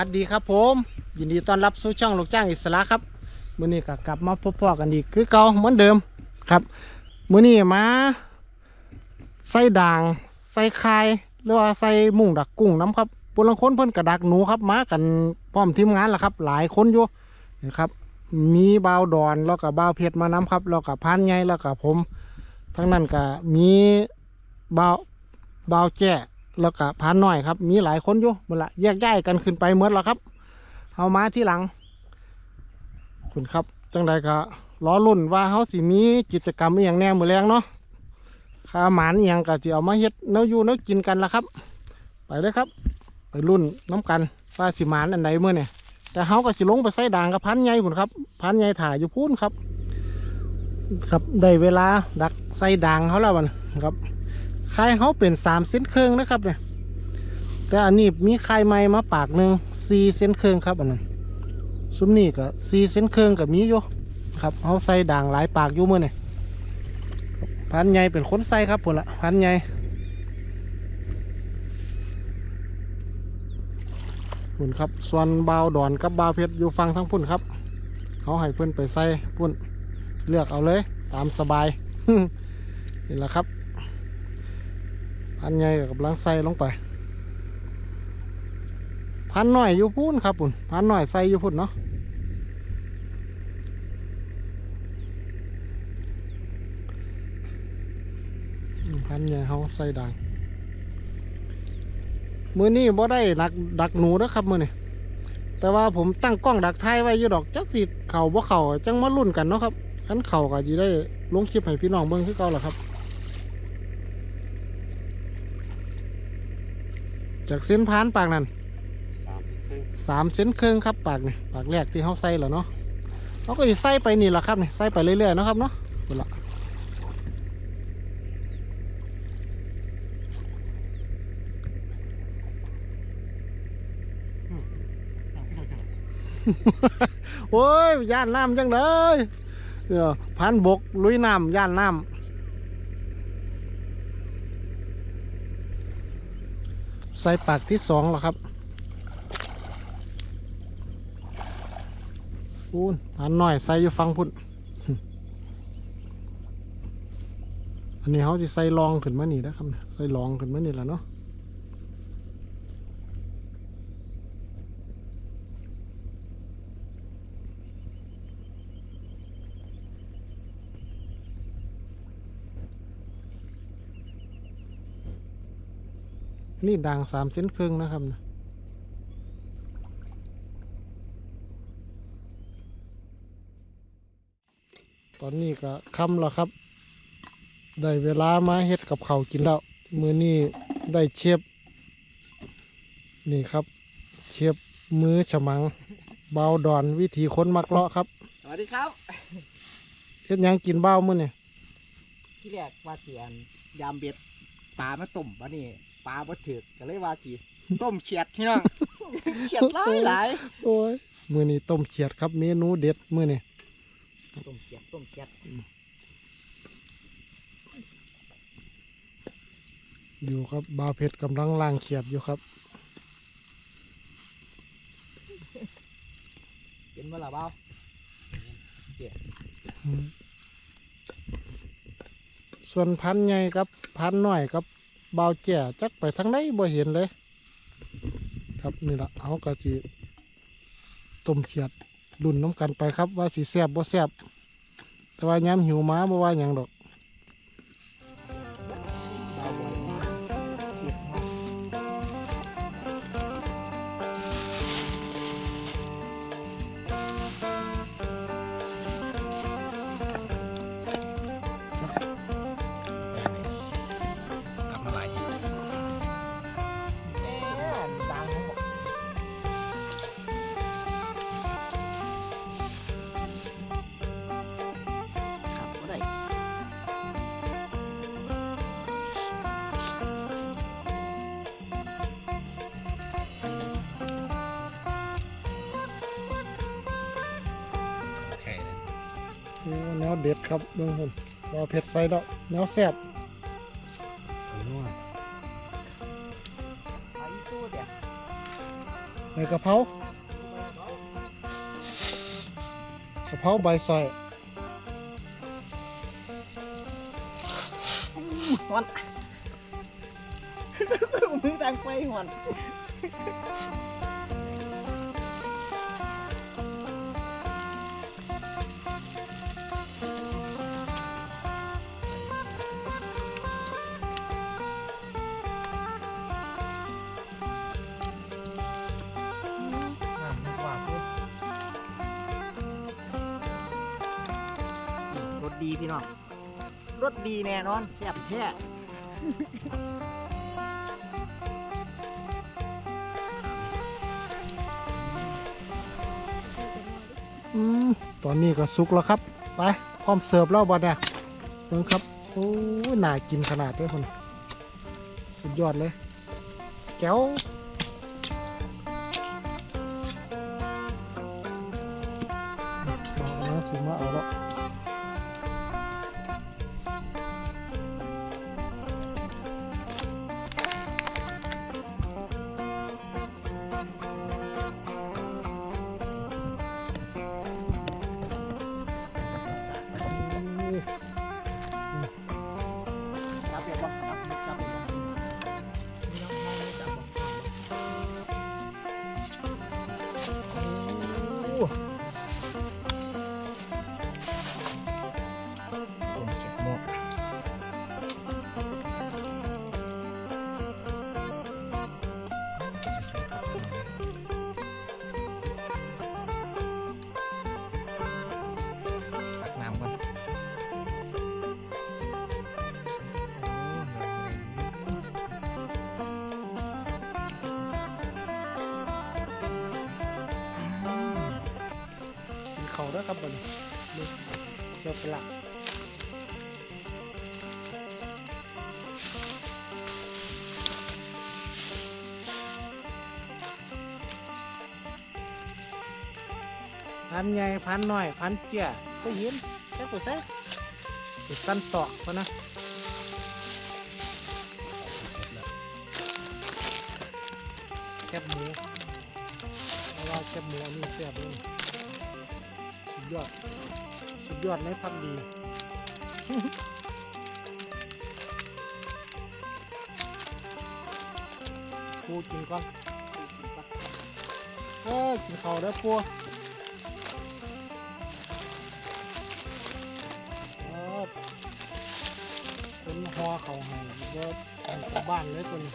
วัสดีครับผม ยินดีต้อนรับสู่ช่องลูกจ้างอิสระครับมื้อนี้ก็กลับมาพบพ่อกันอีกคือเก่าเหมือนเดิมครับมื้อนี้มาใส่ด่างใส่คายหรือว่าใส่มุ้งดักกุ้งน้ำครับปุลังคนเพิ่นกระดักหนูครับมากันพร้อมทีมงานละครับ หลายคนอยู่นะครับมีบ่าวดอนแล้วก็บบ่าวเพชรมาน้ำครับแล้วก็พานใหญ่แล้วก็ผม ทั้งนั้นก็มีบ่าวบ่าวแจ้ แล้วก็พานน้อยครับ มีหลายคนอยู่เมื่อละแยกย้ายกันขึ้นไปเมื่อแล้วครับ เอามาที่หลัง คุณครับ จังใดก็ล้อรุ่นว่าเขาสิมีกิจกรรมอหย่างแน่มือแรงเนาะข้าหมานอหย่างก็สิเอามาเฮ็ดเนื้ออยู่เนื้อกินกันละครับ ไปเลยครับไปรุ่นน้ำกันว่าสิหมานอันใดเมื่อเนี่ยแต่เขาก็สิลงไปใส่ด่างกับพันใหญ่พุ่นครับพันใหญ่ถ่ายอยู่พูนครับ ครับได้เวลาดักใส่ด่างเขาแล้วมันครับ คายเขาเป็นสามเส้นเครื่องนะครับเนี่ยแต่อันนี้มีคายไม้มาปากหนึ่งสี่เส้นเครื่องครับอันนั้นซุ้มนี่ก็สี่เส้นเครื่องกับมีอยู่ครับเขาใส่ด่างหลายปากอยู่เมือนี่พันใหญ่เป็นคนใส่ครับพุ่นละพันใหญ่พุ่นครับส่วนบาวดอนกับบาวเพชรอยู่ฟังทั้งพุ่นครับเขาให้เพื่อนไปใส่พุ่นเลือกเอาเลย ตามสบายนี่แหละครับ พันใหญ่กับกำลังใส่ลงไป พันหน่อยอยู่พุ่นครับปุ่นพันหน่อยใส่อยู่พุ่นเนาะพันใหญ่เขาใส่ดังมือนี้บ่ได้ดักดักหนูนะครับมือนี้แต่ว่าผมตั้งกล้องดักท้ายไว้อยู่ดอกจักสิเข่าบ่เข่าจังมาลุ้นกันเนาะครับขันเข่าก็จะได้ลงคลิปให้พี่น้องเบิ่งคือเก่าแหละครับ จากเส้นพานปากนั่นสามครึ่งสามเส้นครึ่งครับปากนี่ปากแรกที่เขาใส่แล้วเนาะเขาก็จะใส่ไปนี่แหละครับนี่ใส่ไปเรื่อยๆเนาะครับเนาะเอาละโอ้ยย่านน้ำจังเลยเออพันบกลุยน้ำย่านน้ำ ใส่ปากที่สองแล้วครับพูนอันหน่อยใส่อยู่ฟังพุ่น อันนี้เขาจะใส่รองขึ้นมานี่นะครับ ใส่รองขึ้นมานี่แหละเนาะ นี่ด่างสามเส้นครึ่งนะครับนะตอนนี้ก็ค่ำแล้วครับ ได้เวลามาเฮ็ดกับเขาวกินแล้ว มือนี้ได้เชฟนี่ครับ เชฟมือฉมัง เบาดอนวิธีคนมักเลาะครับ สวัสดีครับเฮ็ดหยังกินเบ้ามื้อนี่ที่แรกว่าเสียนยามเบ็ดปลามาต้มวะนี่ปลาบ่ถือกก็เลยว่าสิต้มเฉียดพี่น้องเฉียดหลายหลายโอ้ยมื้อนี้ต้มเขียดครับเมนูเด็ดมื้อนี้ต้มเฉียดต้มเฉียดอยู่ครับบาวเพชรกำลังล่างเขียดอยู่ครับ เป็นเมื่อไหร่เบ้าส่วนพันธุ์ใหญ่กับ พันธุ์น้อยกับ เบาแก่จักไปทางไหนบ่เห็นเลย ครับนี่ละเอากะจีต้มเขียดรุ่นน้ำกันไปครับ ว่าสีแซบบ่แซบแต่ว่าย้ำหิวม้าบ่ว่าอยังดอก เด็ดครับเบื้องบนบาวเพชรใส่ดอกแนวแซบนัวไปตู้เดี๋ยวรใบกะเพรากะเพราใบซอยหอนมือตังไฟหอนน้ รสดีแน่นอนแซ่บแท้อืมตอนนี้ก็สุกแล้วครับ ไป พร้อมเสิร์ฟแล้วบัดเนี่ยเบิ่งครับ โอ้ยน่ากินขนาดเลยคน สุดยอดเลย แก้ว กินเขาแล้วยครับบัดนี้เบิ่งเจ้าปลาพันใหญ่พันน้อยพันเจี้ยก็เห็นแค่ตัวใส่สั้นตอกพอนะแคบหมูเอาว่าแคบหมูอันนี้แซ่บเลย ยอด สุดยอดในพักดีปูกินก่อนเออกินเขาวแล้วปูครับเป็นหอเขาให้ก็ไปกลับบ้านเลยตัวนี้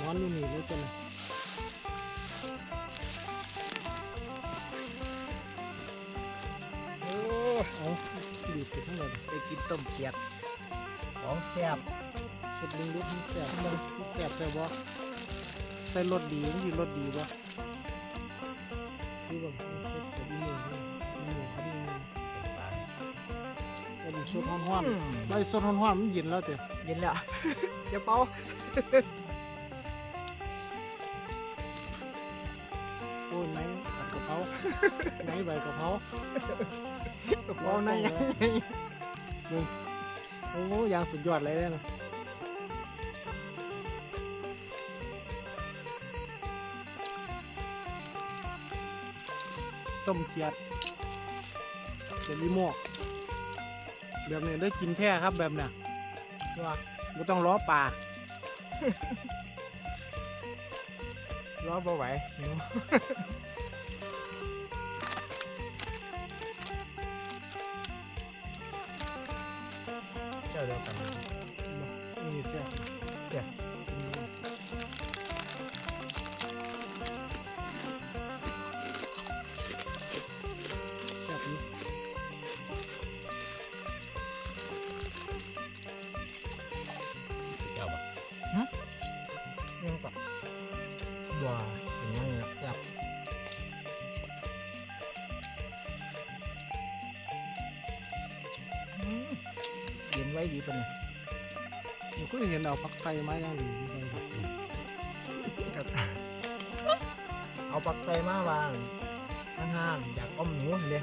นอนอยู่นี่เลยตัวนี้ ต้มเขียดของแซ่บเก็บลิงดูมันแสบมันแสบแต่บ่ใส่รสดีมันดีรสดีบ่ดูก่อนมันเช็ดกับอีหมูนี่อีหมูพันอีหมูก็มีสดฮ้อนๆไล่สดฮ้อนๆมันเย็นแล้วเต้เย็นแล้วจะเป่าโอ้ยไหนผัดกะเพราไหนใบกะเพราเป่าใน ยังไงโอ้ยางสุดยอดเลยเนี่ยนะต้มเขียดเดลิโมกแบบนี้ได้กินแท้ครับแบบเนี้ยว่าไม่ต้องล้อปลารอบ่ไหวหิว ก็เห็นเอาผักไทยมาอย่างดีเลยครับเอาปักไตมาวางห่างๆอยากอ้อมหนูเลย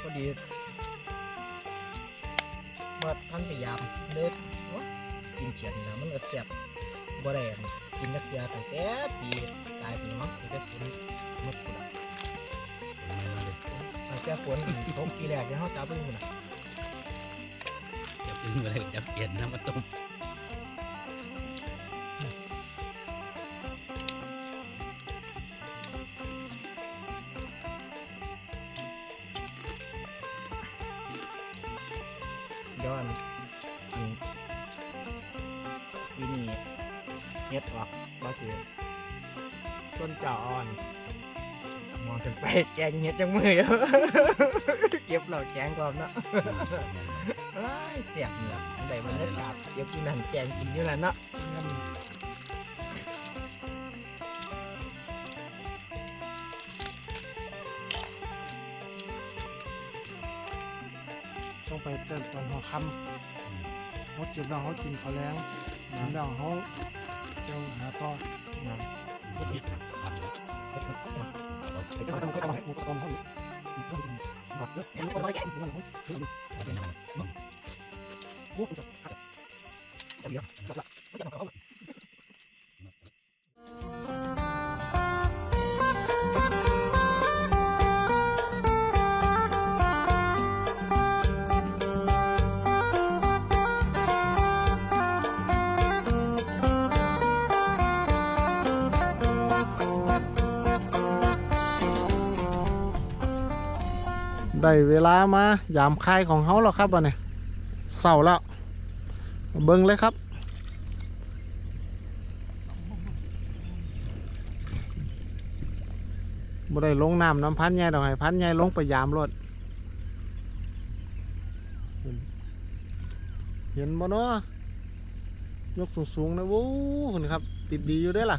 พอดีเมื่อท่านพยายามเล็ดกินเขียนนะมันก็แซ่บบ่ได้กินนักเกียตั้งแต่ปีกลายเป็นมั้งตั้งแต่ฝนหมดพุ่นน่ะตั้งแต่ฝนตกปีแรกที่เขาจับเพิ่งพุ่นน่ะจับอึ้งอะไรจับเกียนน้ำมาต้ม เฮ็ดออกบ่สิต้นเจ้าอ่อนมองถึงไปแกงเฮ็ดจังมืออยู่เก็บเหล่าแกงก่อนเนาะเอ้ยเสียบเนี่ยอันใดมันได้กาบเดี๋ยวกินนั่นแกงกินอยู่นั่นเนาะต้องไปเติมตอนหัวค่ำเขาเจ็บน้องเขากินเขาวแรงน้ำดองเขาเจ้าหาต่อนะก็ผิดพันหมูต้มเขาบัดเยอะเห็นคนร้อยแก่มันเขาคือปุ๊บจะเดี๋ยวจบละไม่จะมาเขา ได้เวลามายามคายของเขาแล้วครับวันนี้เสาแล้ว เบิ้งเลยครับบ่ได้ลงน้ำน้ำพันใหญ่ดอกให้พันใหญ่ลงไปยามรถเห็นบ่เนาะยกสูงๆนะวู้คุณครับ ติดดีอยู่เด้ล่ะ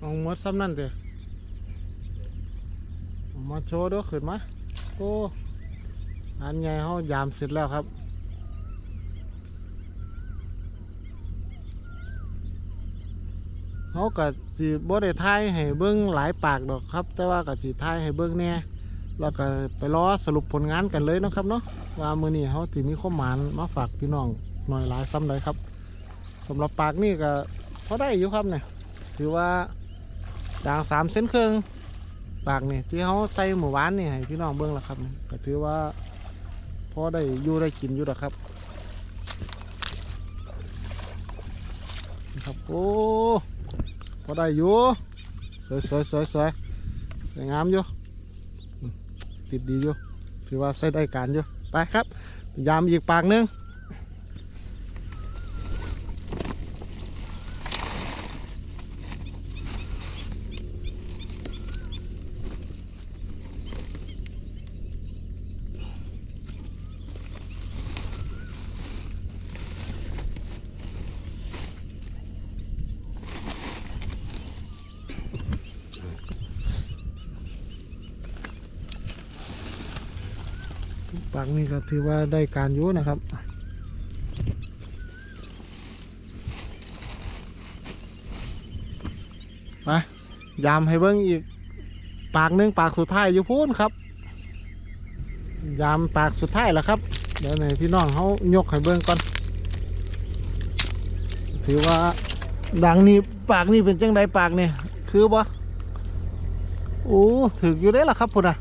เอามดซ้ำนั่นเถอะมาโชว์ด้วยขึ้นมาโอ้อันใหญ่เขายามเสร็จแล้วครับเขาก็สิบ่ได้ทายให้เบิ้งหลายปากดอกครับ แต่ว่าก็สิทายให้เบิ้งแน่แล้วก็ไปรอสรุปผลงานกันเลยนะครับเนาะว่ามือนี้เขาสิมีข้อมานมาฝากพี่น้องหน่อยหลายซ้ำใดครับสำหรับปากนี่ก็พอได้อยู่ครับเนี่ยถือว่า ดางสามเส้นครึ่งปากนี่ที่เขาใส่หมู่บ้านนี่ให้พี่น้องเบิ้งแล้วครับก็ถือว่าพอได้อยู่ได้กินอยู่ดอกครับนะครับโอ้พอได้อยู่สวยสวยสวยสวยสวยงามอยู่ติดดีอยู่ถือว่าใช้ได้การอยู่ไปครับยามอีกปากหนึง ปากนี่ก็ถือว่าได้การอยู่นะครับไปยามให้เบิ้งอีก ปากหนึ่งปากสุดท้ายอยู่พูนครับ ยามปากสุดท้ายแล้วครับ เดี๋ยวให้พี่น้องเขายกให้เบิ่งก่อน ถือว่าดังนี่ปากนี่เป็นจังไดปากนี่คือบ่โอ้ถึกอยู่ได้ล่ะครับพุ่นอะ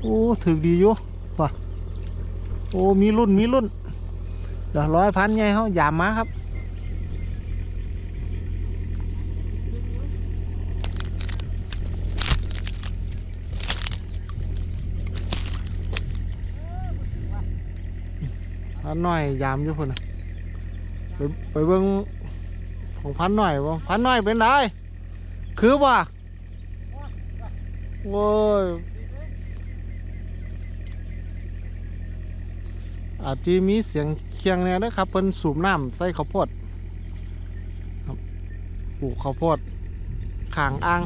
โอ้ถึกดีอยู่ อ้มีรุ่นมีรุ่นเดี๋ยวร้อยพันไงเขายามมาครับพันหน่อยยามอยู่พุ่นะไปไปเบิ่งของพันหน่อยบ่พันหน่อยเป็นไดคือบ่โว้ย อาจจะมีเสียงเคียงเนี่ยนะครับเพิ่นสูบน้ำใส่ข้าวโพดครับปลูกข้าวโพดขางอ่าง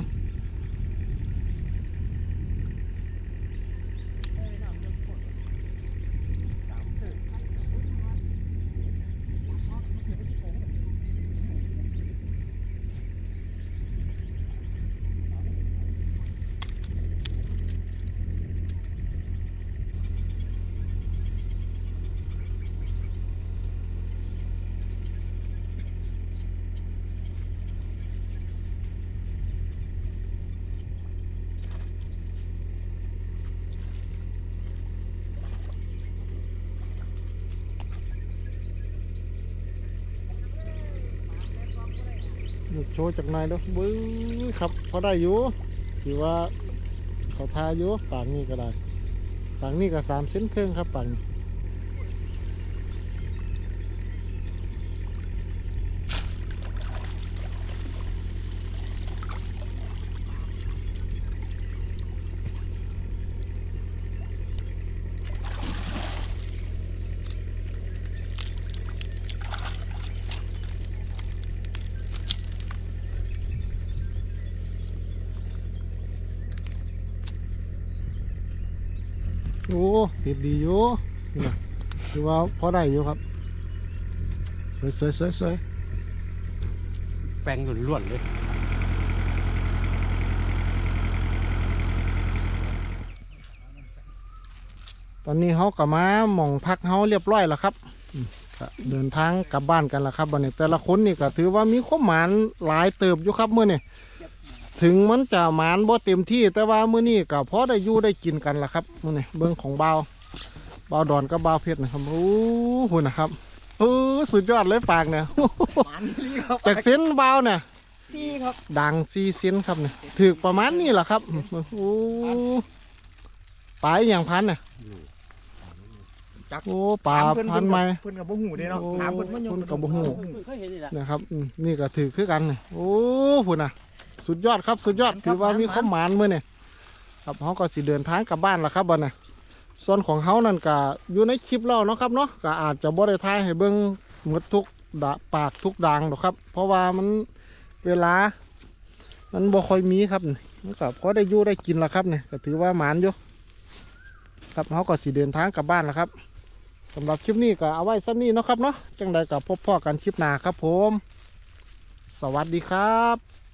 โชว์จากหนายเด้อบื้อครับพอได้อยู่ถือว่าเขาทาอยู่ปากนี้ก็ได้ปากนี้ก็สามเส้นครึ่งครับปากนี้ โอ้ติดดีอยู่นี่นะถือว่าพอได้อยู่ครับ สวยสวยสวยสวยแป้งล้วนๆเลยตอนนี้เขากลับมาหม่องพักเขาเรียบร้อยแล้วครับอืมก็เดินทางกลับบ้านกันแล้วครับวันนี้แต่ละคนนี่ก็ถือว่ามีความหมานหลายเติบอยู่ครับมื่อนี่ ถึงมันจะหมานบ่เต็มที่แต่ว่ามื้อนี้ก็พอได้อยู่ได้กินกันละครับมื้อนี้เบิ้งของเบาวบาวดอนกับเบาวเพชรนะครับโอ้โหนะครับเออสุดยอดเลยปากเนี่ยหมันนี่ครับจากเส้นเบาวเนี่ยซี่ครับดังซีเซนครับเนี่ยถือประมาณนี้แหละครับโอ้ปลาอหย่างพันเนี่ยจักโอ้ปลาถมเพิ่พันไหมเพิ่นกับบ่หูเด้เนาะโอ้ถามเพิ่นมันเพิ่นก็บ่ฮู้เคยเห็นนี่แหละนะครับอืมนี่ก็ถือคือกันเนี่ยโอ้พุ่นน่ะ สุดยอดครับสุดยอดถือว่ามีข้าวหมานมือเนี่ยครับเขาก็สิเดินทางกลับบ้านแล้วครับบัดน่ะส่วนของเขานั่นก็อยู่ในคลิปเราเนาะครับเนาะก็อาจจะบ่ได้ทายให้เบิ่งหมดทุกดะปากทุกดังหรอกครับ เพราะว่ามันเวลา มันบ่ค่อยมีครับนี่มันก็พอได้อยู่ได้กินแล้วครับเนี่ยก็ถือว่าหมานอยู่ครับเขาก็สิเดินทางกลับบ้านแล้วครับสำหรับคลิปนี้ก็เอาไว้ซ้ำนี้เนาะครับเนาะจังใดกับพบพ่อกันคลิปหน้าครับผม สวัสดีครับ